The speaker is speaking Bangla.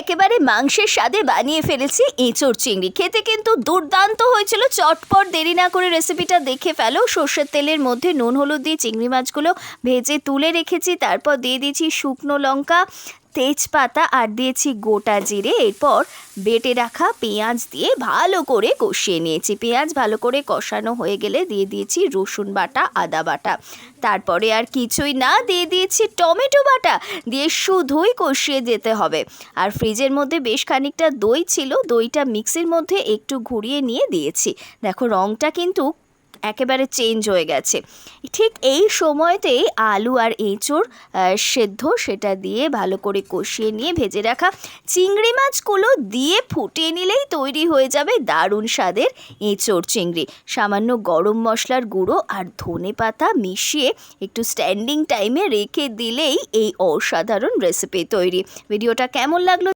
একেবারে মাংসের স্বাদে বানিয়ে ফেলেছি এঁচোর চিংড়ি। খেতে কিন্তু দুর্দান্ত হয়েছিল। চটপট দেরি না করে রেসিপিটা দেখে ফেলো। সর্ষের তেলের মধ্যে নুন, হলুদ দিয়ে চিংড়ি মাছগুলো ভেজে তুলে রেখেছি। তারপর দিয়ে দিয়েছি শুকনো লঙ্কা। তেজপাতা আর দিয়েছি গোটা জিরে। এরপর বেটে রাখা পেঁয়াজ দিয়ে ভালো করে কষিয়ে নিয়েছি। পেঁয়াজ ভালো করে কষানো হয়ে গেলে দিয়ে দিয়েছি রসুন বাটা, আদা বাটা। তারপরে আর কিছুই না, দিয়ে দিয়েছি টমেটো বাটা। দিয়ে শুধুই কষিয়ে যেতে হবে। আর ফ্রিজের মধ্যে বেশ খানিকটা দই ছিল, দইটা মিক্সির মধ্যে একটু ঘুরিয়ে নিয়ে দিয়েছি। দেখো রঙটা কিন্তু একেবারে চেঞ্জ হয়ে গেছে। ঠিক এই সময়তেই আলু আর এঁচোড় সেদ্ধ সেটা দিয়ে ভালো করে কষিয়ে নিয়ে ভেজে রাখা চিংড়ি মাছগুলো দিয়ে ফুটিয়ে নিলেই তৈরি হয়ে যাবে দারুণ স্বাদের এঁচোড় চিংড়ি। সামান্য গরম মশলার গুঁড়ো আর ধনে পাতা মিশিয়ে একটু স্ট্যান্ডিং টাইমে রেখে দিলেই এই অসাধারণ রেসিপি তৈরি। ভিডিওটা কেমন লাগল?